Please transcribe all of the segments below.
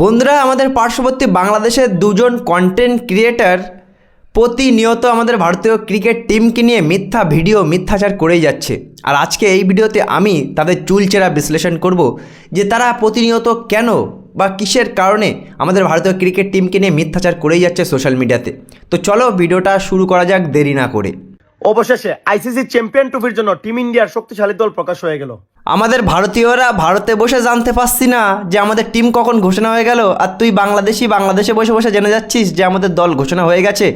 বন্ধুরা, আমাদের পার্শ্ববর্তী বাংলাদেশের দুজন কন্টেন্ট ক্রিয়েটার প্রতিনিয়ত আমাদের ভারতীয় ক্রিকেট টিমকে নিয়ে মিথ্যা ভিডিও মিথ্যাচার করেই যাচ্ছে। আর আজকে এই ভিডিওতে আমি তাদের চুলচেরা বিশ্লেষণ করব যে তারা প্রতিনিয়ত কেন বা কিসের কারণে আমাদের ভারতীয় ক্রিকেট টিমকে নিয়ে মিথ্যাচার করেই যাচ্ছে সোশ্যাল মিডিয়াতে তো। চলো ভিডিওটা শুরু করা যাক, দেরি না করে। অবশেষে আইসিসি চ্যাম্পিয়ন ট্রফির জন্য টিম ইন্ডিয়ার শক্তিশালী দল প্রকাশ হয়ে গেল। আমাদের ভারতীয়রা ভারতে বসে জানতে পারছি না যে আমাদের টিম কখন ঘোষণা হয়ে গেল আর তুই বাংলাদেশি বাংলাদেশে বসে বসে জেনে যাচ্ছিস যে আমাদের দল ঘোষণা হয়ে গেছে।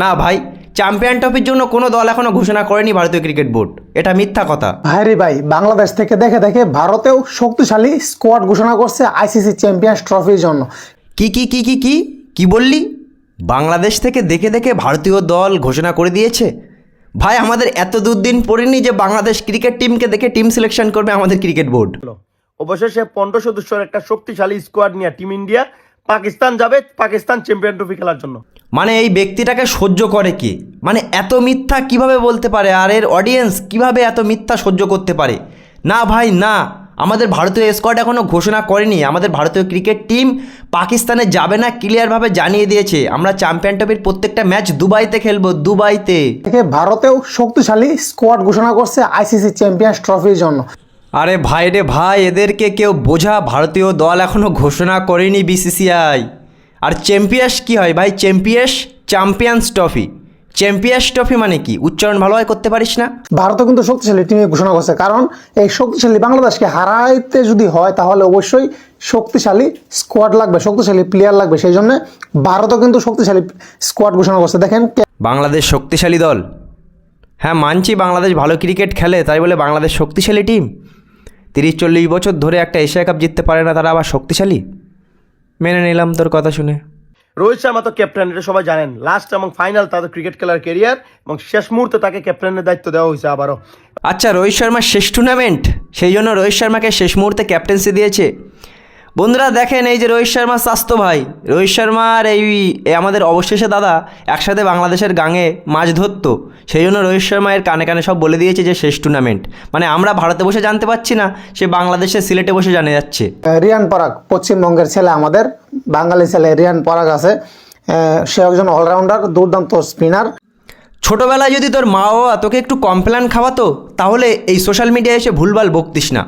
না ভাই চ্যাম্পিয়ন ট্রফির জন্য কোনো দল এখনও ঘোষণা করেনি ভারতীয় ক্রিকেট বোর্ড। এটা মিথ্যা কথা। ভাইরে ভাই বাংলাদেশ থেকে দেখে দেখে ভারতেও শক্তিশালী স্কোয়াড ঘোষণা করছে আইসিসি চ্যাম্পিয়ন্স ট্রফির জন্য। কি কি কি কি কি? কি বললি? বাংলাদেশ থেকে দেখে দেখে ভারতীয় দল ঘোষণা করে দিয়েছে? ভাই আমাদের এত দুদিন পড়েনি যে বাংলাদেশ ক্রিকেট টিমকে দেখে টিম সিলেকশন করবে আমাদের ক্রিকেট বোর্ড অবশেষে পনেরো সদস্যের একটা শক্তিশালী স্কোয়াড নিয়ে টিম ইন্ডিয়া পাকিস্তান যাবে পাকিস্তান চ্যাম্পিয়ন ট্রফি খেলার জন্য। মানে এই ব্যক্তিটাকে সহ্য করে কি? মানে এত মিথ্যা কীভাবে বলতে পারে? আর এর অডিয়েন্স কীভাবে এত মিথ্যা সহ্য করতে পারে? না ভাই না। আমাদের ভারতীয় স্কোয়াড এখনও ঘোষণা করেনি। আমাদের ভারতীয় ক্রিকেট টিম পাকিস্তানে যাবে না ক্লিয়ারভাবে জানিয়ে দিয়েছে। আমরা চ্যাম্পিয়ন ট্রফির প্রত্যেকটা ম্যাচ দুবাইতে খেলব দুবাইতে। ভারতেও শক্তিশালী স্কোয়াড ঘোষণা করছে আইসিসি চ্যাম্পিয়ন্স ট্রফির জন্য। আরে ভাই রে ভাই এদেরকে কেউ বোঝা ভারতীয় দল এখনও ঘোষণা করেনি বিসিসিআই আর চ্যাম্পিয়ন্স কি হয় ভাই? Champions champions trophy champions trophy মানে কি? উচ্চারণ ভালোভাবে করতে পারিস না? ভারতও কিন্তু শক্তিশালী টিমে ঘোষণা করছে। কারণ এই শক্তিশালী বাংলাদেশকে হারাইতে যদি হয় তাহলে অবশ্যই শক্তিশালী স্কোয়াড লাগবে শক্তিশালী প্লেয়ার লাগবে। সেই জন্য ভারতও কিন্তু শক্তিশালী স্কোয়াড ঘোষণা করছে। দেখেন বাংলাদেশ শক্তিশালী দল। হ্যাঁ মানছি বাংলাদেশ ভালো ক্রিকেট খেলে তাই বলে বাংলাদেশ শক্তিশালী টিম তিরিশ চল্লিশ বছর ধরে একটা এশিয়া কাপ জিততে পারে না তারা আবার শক্তিশালী? মেনে নিলাম তোর কথা শুনে। রোহিত শর্মা তো ক্যাপ্টেন এটা সবাই জানেন। লাস্ট এবং ফাইনাল তাদের ক্রিকেট খেলার কেরিয়ার এবং শেষ মুহূর্তে তাকে ক্যাপ্টেনের দায়িত্ব দেওয়া হয়েছে আবারও। আচ্ছা রোহিত শর্মার শেষ টুর্নামেন্ট সেই জন্য রোহিত শর্মাকে শেষ মুহূর্তে ক্যাপ্টেন্সি দিয়েছে। বন্ধুরা দেখেন এই যে রোহিত শর্মার স্বাস্থ্য ভাই। রোহিত শর্মার এই এই আমাদের অবশেষে দাদা একসাথে বাংলাদেশের গাঙে মাছ ধরতো। সেই জন্য রোহিত শর্মা এর কানে কানে সব বলে দিয়েছে যে শেষ টুর্নামেন্ট মানে আমরা ভারতে বসে জানতে পারছি না সে বাংলাদেশের সিলেটে বসে জানে যাচ্ছে। রিয়ান পরাগ পশ্চিমবঙ্গের ছেলে আমাদের। বাঙালি ছেলে রিয়ান পরাগ আছে। সে একজন অলরাউন্ডার দুর্দান্ত স্পিনার ছোটোবেলায় যদি তোর মা বাবা তোকে একটু কমপ্লেন খাওয়াতো তাহলে এই সোশ্যাল মিডিয়ায় এসে ভুলভাল বকতিস না।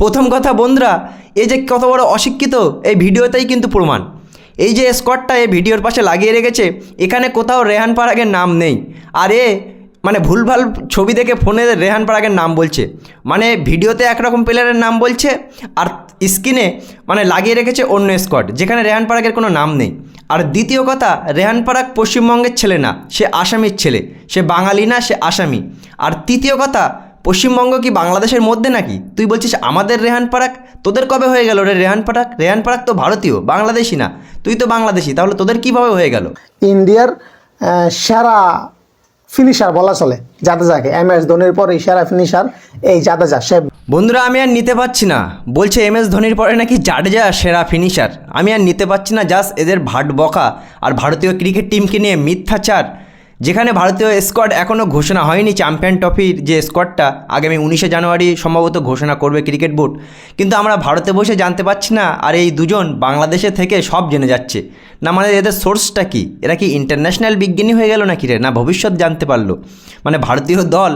প্রথম কথা, বন্ধুরা, এই যে কত বড় অশিক্ষিত, এই ভিডিওতেই কিন্তু প্রমাণ। এই যে স্কটটা এই ভিডিওর পাশে লাগিয়ে রেখেছে, এখানে কোথাও রেহান পারাগের নাম নেই। আর এ মানে ভুলভাল ছবি দেখে ফোনে রেহান পারাগের নাম বলছে। মানে ভিডিওতে একরকম প্লেয়ারের নাম বলছে, আর স্ক্রিনে মানে লাগিয়ে রেখেছে অন্য স্কট, যেখানে রেহান পারাগের কোনো নাম নেই। আর দ্বিতীয় কথা, রেহান পারাক পশ্চিমবঙ্গের ছেলে না, সে আসামির ছেলে। সে বাঙালি না, সে আসামি। আর তৃতীয় কথা পশ্চিমবঙ্গ কি বাংলাদেশের মধ্যে নাকি? তুই বলছিস আমাদের রেহান পারাক? তোদের কবে হয়ে গেল রে রেহান পারাক? রেহান পারাক তো ভারতীয় বাংলাদেশি না। তুই তো বাংলাদেশি তাহলে তোদের কীভাবে হয়ে গেল? ইন্ডিয়ার সেরা ফিনিশার বলা চলে জাদেজাকে। এম এস ধোনির পরে সেরা ফিনিশার এই জাদেজা সে বন্ধুরা আমি আর নিতে পারছি না। বলছে এম এস ধোনির পরে নাকি জাডেজা সেরা ফিনিশার আমি আর নিতে পারছি না জাস্ট এদের ভাট বকা। আর ভারতীয় ক্রিকেট টিমকে নিয়ে মিথ্যাচার। যেখানে ভারতীয় স্কোয়াড এখনও ঘোষণা হয়নি চ্যাম্পিয়ন ট্রফির যে স্কোয়াডটা আগামী উনিশে জানুয়ারি সম্ভবত ঘোষণা করবে ক্রিকেট বোর্ড কিন্তু আমরা ভারতে বসে জানতে পারছি না, আর এই দুজন বাংলাদেশে থেকে সব জেনে যাচ্ছে। না মানে এদের সোর্সটা কি? এরা কি ইন্টারন্যাশনাল বিজ্ঞানী হয়ে গেল নাকি রে? না ভবিষ্যৎ জানতে পারল? মানে ভারতীয় দল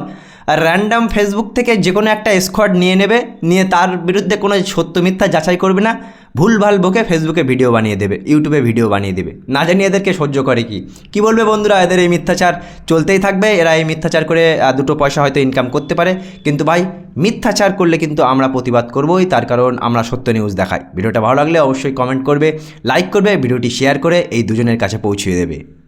র্যান্ডাম ফেসবুক থেকে যে কোনো একটা স্কোয়াড নিয়ে নেবে, নিয়ে তার বিরুদ্ধে কোনো সত্য মিথ্যা যাচাই করবে না। ভুলভাল বকে ফেসবুকে ভিডিও বানিয়ে দেবে, ইউটিউবে ভিডিও বানিয়ে দেবে। না জানি এদেরকে সহ্য করে কি। কি বলবে বন্ধুরা, এদের এই মিথ্যাচার? চলতেই থাকবে, এরা এই মিথ্যাচার করে দুটো পয়সা হয়তো ইনকাম করতে পারে। কিন্তু ভাই, মিথ্যাচার করলে কিন্তু আমরা প্রতিবাদ করবোই, তার কারণ আমরা সত্য নিউজ দেখাই। ভিডিওটা ভালো লাগলে অবশ্যই কমেন্ট করবে লাইক করবে, ভিডিওটি শেয়ার করে এই দুজনের কাছে পৌঁছিয়ে দেবে।